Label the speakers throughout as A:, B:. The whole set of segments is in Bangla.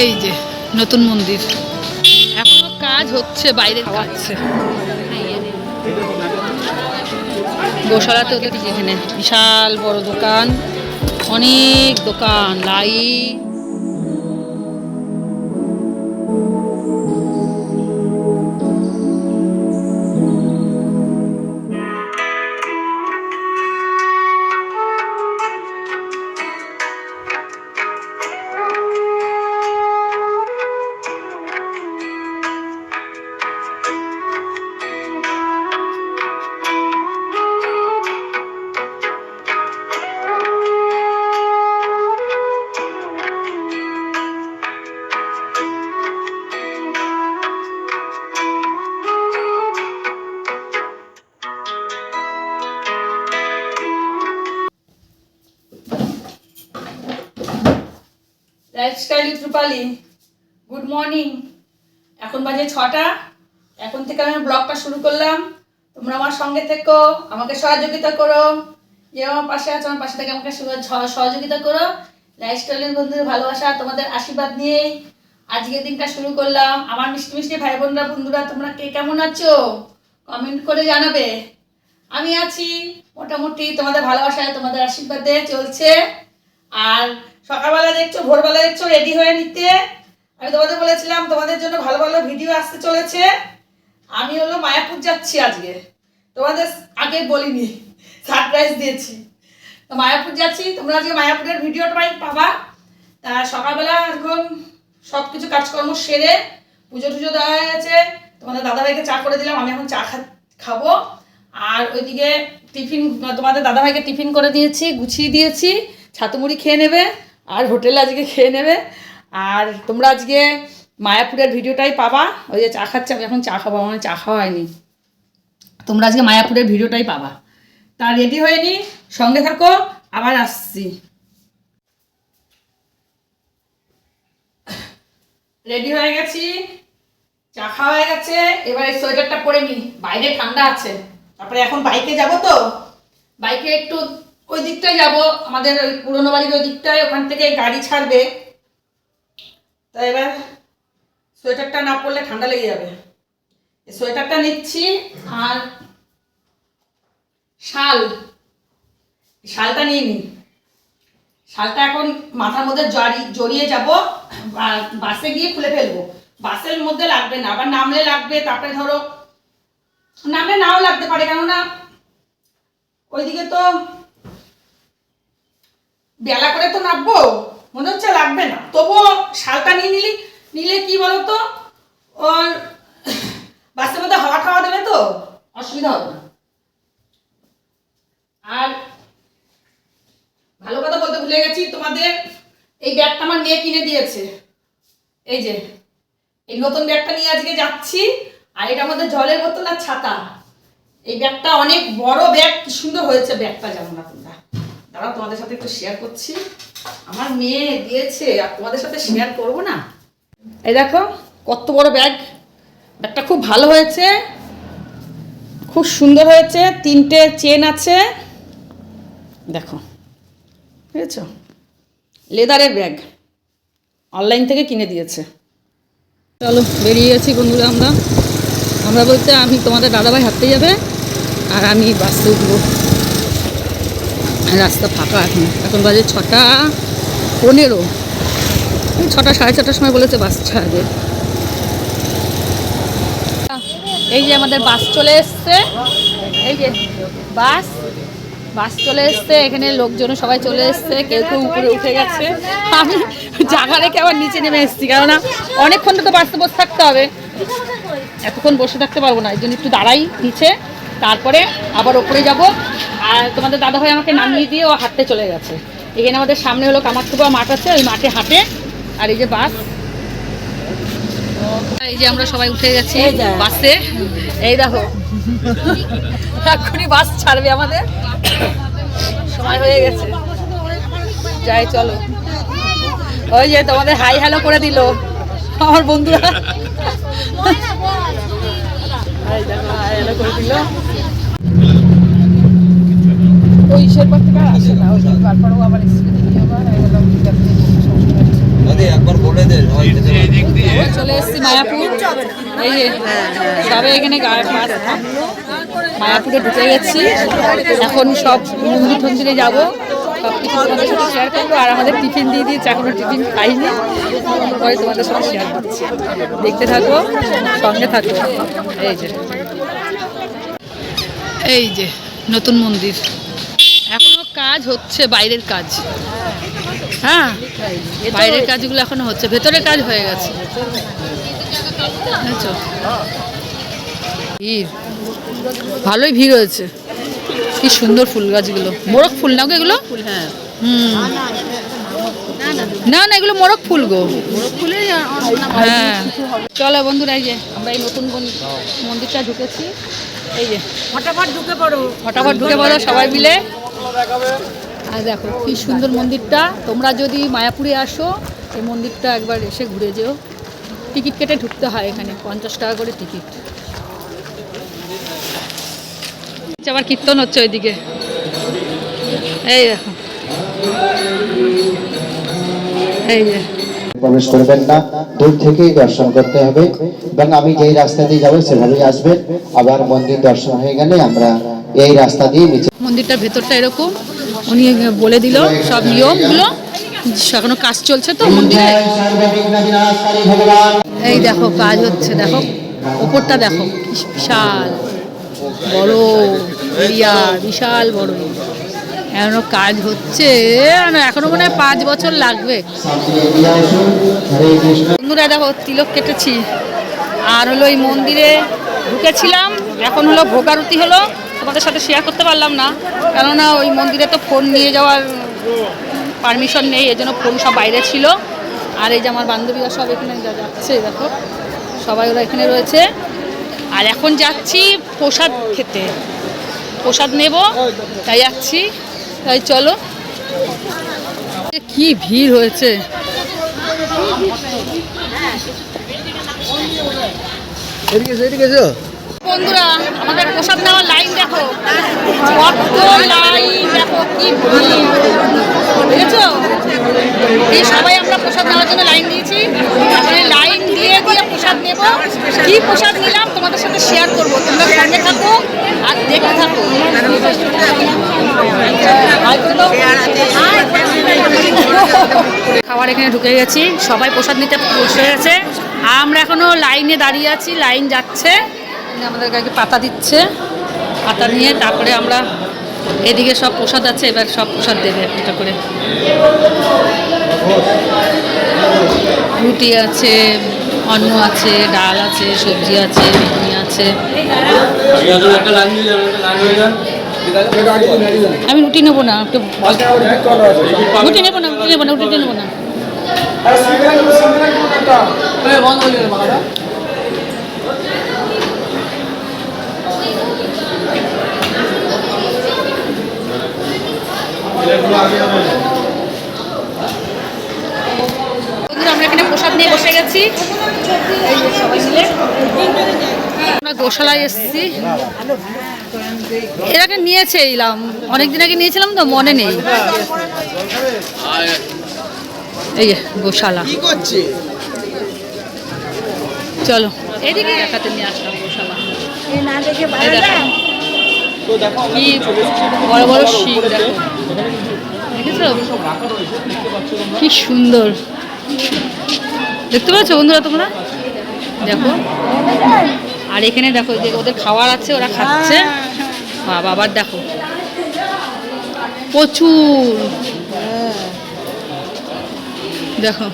A: এই যে, নতুন মন্দির। এখনও কাজ হচ্ছে, বাইরে খাওয়াচ্ছে। গোশালাতেও দেখি এখানে বিশাল বড় দোকান, অনেক দোকান, light. With Rupali good morning এখন বাজে ছটা, এখন থেকে আমি ব্লগটা শুরু করলাম। তোমরা আমার সঙ্গে থেকো, আমাকে সহযোগিতা করো। যে আমার পাশে আছো, আমার পাশে থেকে আমাকে সহ- সহ- সহযোগিতা করো। লাইফস্টাইলের বন্ধুদের ভালোবাসা, তোমাদের আশীর্বাদ নিয়েই আজকের দিনটা শুরু করলাম। আমার মিষ্টি মিষ্টি ভাই বোনরা, বন্ধুরা, তোমরা কে কেমন আছো? কমেন্ট করে জানাবে। আমি আছি, মোটামুটি তোমাদের ভালোবাসায়, তোমাদের আশীর্বাদে চলছে। আর সকালবেলা দেখছ, ভোরবেলা দেখছ রেডি হয়ে নিতে। আমি তোমাদের বলেছিলাম, তোমাদের জন্য ভালো ভালো ভিডিও আসতে চলেছে। আমি হলো মায়াপুর যাচ্ছি আজকে। তোমাদের আগে বলিনি সারপ্রাইজ দিয়েছি। তো মায়াপুর যাচ্ছি, তোমরা আজকে মায়াপুরের ভিডিওটাই পাবা। তা সকালবেলা এখন সব কিছু কাজকর্ম সেরে পুজো টুজো দেওয়া হয়ে গেছে। তোমাদের দাদাভাইকে চা করে দিলাম, আমি এখন চা খাব। আর ওইদিকে টিফিন, তোমাদের দাদাভাইকে টিফিন করে দিয়েছি, গুছিয়ে দিয়েছি, ছাতুমুড়ি খেয়ে নেবে। আর হোটেলে আজকে খেয়ে নেবে। আর তোমরা আজকে মায়াপুরের ভিডিওটাই পাবা। ওই যে চা খাচ্ছে, আমি এখন চা খাব, আমার চা খাওয়া হয়নি। তোমরা আজকে মায়াপুরের ভিডিওটাই পাবা। তা রেডি হয়ে নি, সঙ্গে থাকো, আবার আসছি। রেডি হয়ে গেছি, চা খাওয়া হয়ে গেছে, এবার এই সোয়েটারটা পরে নি। বাইরে ঠান্ডা আছে। তারপরে এখন বাইকে যাব তো? বাইকে একটু ওই দিকটায় যাব, আমাদের ওই পুরোনো বাড়ির ওই দিকটায়, ওখান থেকে গাড়ি ছাড়বে। তা এবার সোয়েটারটা না পরলে ঠান্ডা লেগে যাবে। সোয়েটারটা নিচ্ছি, আর শাল। শালটা নিয়ে নিই। শালটা এখন মাথার মধ্যে জড়ি জড়িয়ে যাব বাসে গিয়ে খুলে ফেলব। বাসের মধ্যে লাগবে না, আবার নামলে লাগবে, তারপরে ধরো, নামলে নাও লাগতে পারে, কেননা ওইদিকে তো বেলা করে তো নামবো মনে হচ্ছে লাগবে না। তবুও শালটা নিয়ে নিলি। নিলে কি বলতো? ওর বাসের মধ্যে হাওয়া খাওয়া দেবে তো? অসুবিধা হবে না। আর ভালো কথা বলতে ভুলে গেছি, তোমাদের এই ব্যাগটা আমার মেয়ে কিনে দিয়েছে। এই যে, এই নতুন ব্যাগটা নিয়ে আজকে যাচ্ছি, আর এটার মধ্যে জলের বোতল আর ছাতা। এই ব্যাগটা অনেক বড় ব্যাগ সুন্দর হয়েছে ব্যাগটা, জানো না তোমরা দাঁড়াও, তোমাদের সাথে একটু শেয়ার করছি। আমার মেয়ে দিয়েছে, আর তোমাদের সাথে শেয়ার করব না? এই দেখো, কত বড় ব্যাগ ব্যাগটা খুব ভালো হয়েছে। খুব সুন্দর হয়েছে। তিনটে চেন আছে। দেখো, বুঝেছ? লেদারের ব্যাগ অনলাইন থেকে কিনে দিয়েছে। চলো, বেরিয়ে গেছি বন্ধুরা আমরা। আমরা বলতে আমি তোমাদের দাদাভাই হাঁটতে যাবে, আর আমি বাসে উঠবো। রাস্তা ফাঁকা এখন। এখন বাজে ছটা পনেরো। ছটা, সাড়ে ছটার সময় বলেছে বাস ছাড়বে। এই যে আমাদের বাস চলে এসছে। এই যে বাস বাস চলে এসছে। এখানে লোকজন সবাই চলে এসছে। কেউ কেউ উপরে উঠে গেছে। আমি জায়গা রেখে আবার নিচে নেমে এসেছি। কেননা অনেকক্ষণ তো বাসে বসে থাকতে হবে। এতক্ষণ বসে থাকতে পারব না। এই জন্য একটু দাঁড়াই নিচে। তারপরে আবার ওপরে যাব। আর তোমাদের দাদাভাই আমাকে নামিয়ে দিয়ে ও হাঁটতে চলে গেছে। এখানে আমাদের সামনে হলো কামারথুপা মাঠ আছে ওই মাঠে হাঁটে। আর এই যে বাস। এই যে আমরা সবাই উঠে গেছি বাসে। এই দেখো। এক্ষুনি বাস ছাড়বে আমাদের। সময় হয়ে গেছে। যাই চলো। ওই যে তোমাদের হাই হ্যালো করে দিল। আমার বন্ধুরা। হাই হ্যালো করে দিল। ওই শেরপার থেকে আর আসে না ওই তারপরেও আবার এসে আবার এই
B: একবার বলে
A: চলে এসেছি মায়াপুর। এই যে সবে এখানে। মায়াপুরে ঢুকে গেছি। এখন সব মন্দির টন্দিরে যাব। সব কিছু তোমাদের সাথে শেয়ার করব। আর আমাদের টিফিন দিয়ে দিয়েছে এখনও টিফিন খাইনি। পরে তোমাদের সাথে শেয়ার করছি। দেখতে থাকো সঙ্গে থাকো। এই যে। এই যে নতুন মন্দির। কাজ হচ্ছে বাইরের কাজ। হ্যাঁ। বাইরের কাজগুলো এখনও হচ্ছে ভেতরের কাজ হয়ে গেছে। ভিড়। ভালোই ভিড় হয়েছে। কি সুন্দর ফুল গাছগুলো। মোরগ ফুল না গো এগুলো? হুম। না না এগুলো মোরগ ফুল গো। হ্যাঁ। চলো বন্ধুরা এই যে আমরা এই নতুন মন্দিরটা ঢুকেছি। এই যে
B: ফটাফট ঢুকে পড়ো।
A: ফটাফট ঢুকে পড়ো সবাই মিলে। আর দেখো কি সুন্দর মন্দিরটা। তোমরা যদি মায়াপুরে আসো এই মন্দিরটা একবার এসে ঘুরে যেও। টিকিট কেটে ঢুকতে হয় এখানে পঞ্চাশ টাকা করে টিকিট। আবার কীর্তন হচ্ছে ওইদিকে। এই দেখো। এই যে।
C: প্রবেশ করবেন না দূর থেকেই দর্শন করতে হবে। এবং আমি যেই রাস্তা দিয়ে যাব সেভাবেই আসবেন আবার মন্দির দর্শন হয়ে গেলে আমরা এই রাস্তা দিয়ে নিচে
A: মন্দিরটার ভেতরটা এরকম। উনি বলে দিল সব নিয়মগুলো। এখনও কাজ চলছে তো মন্দিরে। এই দেখো, কাজ হচ্ছে, দেখো। ওপরটা দেখো বিশাল। বড় এরিয়া বিশাল বড় এখনও কাজ হচ্ছে। এখনও মনে হয় পাঁচ বছর লাগবে। বন্ধুরা, দেখো, তিলক কেটেছি। আর হলো এই মন্দিরে ঢুকেছিলাম। এখন হলো ভোগারতি হলো। তোমাদের সাথে শেয়ার করতে পারলাম না। কেননা ওই মন্দিরে তো ফোন নিয়ে যাওয়ার পারমিশন নেই এই জন্য ফোন সব বাইরে ছিল। আর এই যে আমার বান্ধবীরা সব এখানে যাচ্ছে দেখো, সবাই ওরা এখানে রয়েছে। আর এখন যাচ্ছি প্রসাদ খেতে। প্রসাদ নেব, তাই যাচ্ছি। তাই চলো। কি ভিড় হয়েছে। বন্ধুরা, আমাদের প্রসাদ নেওয়ার লাইন দেখো। কত লাইন দেখো, কি বুঝেছ এই সবাই আমরা প্রসাদ নেওয়ার জন্য লাইন দিয়েছি লাইন দিয়ে দিয়ে প্রসাদ নেব। কি প্রসাদ নিলাম তোমাদের সাথে শেয়ার করব। তোমরা সঙ্গে থাকো আর দেখতে থাকো। খাবার এখানে ঢুকে গেছি। সবাই প্রসাদ নিতে বসে গেছে। আমরা এখনও লাইনে দাঁড়িয়ে আছি। লাইন যাচ্ছে। আমাদের কাছে পাতা দিচ্ছে পাতা নিয়ে তারপরে আমরা এদিকে সব প্রসাদ আছে এবার সব প্রসাদ দেবে একটা করে। রুটি আছে অন্ন আছে ডাল আছে সবজি আছে বেগুনি আছে। আমি রুটি নেব না একটু রুটি নেব না রুটি নেব না রুটি নেব না। আমরা এখানে প্রসাদ নিয়ে বসে গেছি। আমরা গোশালায় এসেছি। আগে নিয়েছে এলাম অনেকদিন আগে নিয়েছিলাম তো মনে নেই। এই গোশালা। চলো এদিকে দেখাতে নিয়ে আসলাম গোশালা। এই দেখো। কি বড় বড় দেখো। কি সুন্দর। দেখতে পাচ্ছ বন্ধুরা তোমরা? দেখো। আর এখানে দেখো যে ওদের খাবার আছে, ওরা খাচ্ছে। বাবা, আবার দেখো। প্রচুর। দেখো।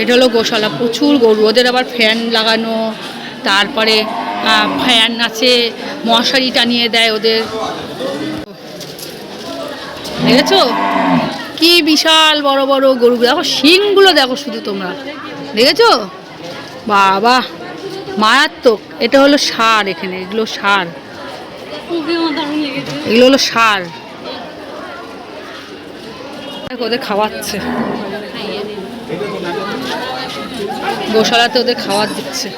A: এটা হলো গোশালা। প্রচুর গরু। ওদের আবার ফ্যান লাগানো। তারপরে ফ্যান আছে, মশারি টানিয়ে দেয় ওদের। দেখেছ? কি বিশাল বড় বড় গরু দেখো, শিংগুলো দেখো শুধু তোমরা। দেখেছ? বাবা, মারাত্মক। এটা হলো সার এখানে, এগুলো সার। এগুলো হলো সার। ওদের খাওয়াচ্ছে। গোশালাতে ওদের খাওয়ার দিচ্ছে।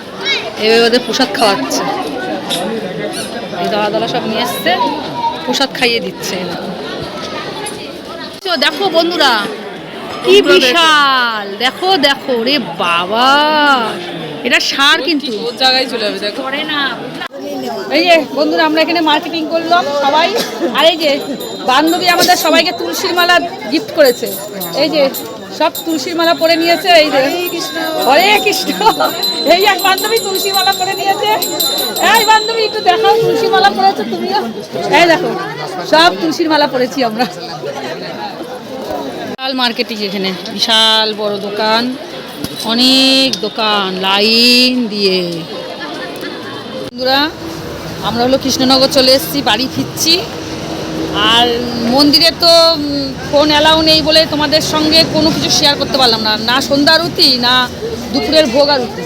A: এভাবে ওদের প্রসাদ খাওয়াচ্ছে। এই দলা দলা সব নিয়ে এসছে প্রসাদ খাইয়ে দিচ্ছে। দেখো। বন্ধুরা কি বিশাল। দেখো দেখো রে বাবা। এটা সার কিন্তু।
B: জায়গায় চলে যাবে দেখো।
A: করে না। এই যে বন্ধুরা আমরা এখানে মার্কেটিং করলাম সবাই। আর এই যে বান্ধবী আমাদের সবাইকে তুলসীর মালা গিফট করেছে। এই যে সব তুলসীর মালা পরে নিয়েছে এই যে। হরে কৃষ্ণ। এই এক বান্ধবী তুলসী মালা পরে নিয়েছে। এই বান্ধবী একটু দেখাও তুলসী মালা পরেছো তুমিও? এই দেখো সব তুলসীর মালা পরেছি আমরা। বিশাল মার্কেটিং এখানে বিশাল বড় দোকান অনেক দোকান লাইন দিয়ে। বন্ধুরা আমরা হলো কৃষ্ণনগর চলে এসেছি বাড়ি ফিরছি। আর মন্দিরে তো ফোন অ্যালাউ নেই বলে তোমাদের সঙ্গে কোনো কিছু শেয়ার করতে পারলাম না। না সন্ধ্যা আরতি, না দুপুরের ভোগ আরতি।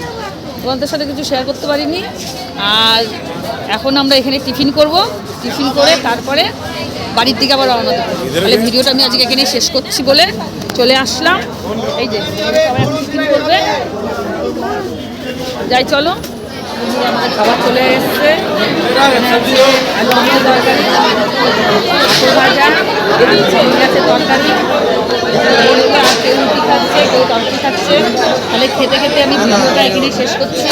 A: তোমাদের সাথে কিছু শেয়ার করতে পারিনি। আর এখন আমরা এখানে টিফিন করব। টিফিন করে তারপরে বাড়ির দিকে আবার রওনা দেবো। তাহলে ভিডিওটা আমি আজকে এখানেই শেষ করছি বলে চলে আসলাম। এই যে, সবাই এখন টিফিন করবে। যাই, চলো। আমাদের খাবার চলে এসছে। আলু তরকারি আলু ভাজা ঝিঙে গাছের তরকারি কেউ রুটি খাচ্ছে, কেউ তরকারি খাচ্ছে। তাহলে খেতে খেতে আমি ভিডিওটা এখানে শেষ করছি।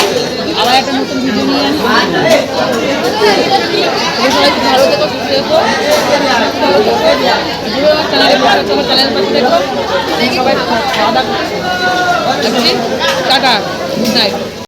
A: আবার একটা নতুন ভিডিও নিয়ে আসব। ভালো থেকো, সুস্থ সবাই খাওয়া দাওয়া টাটা। Good night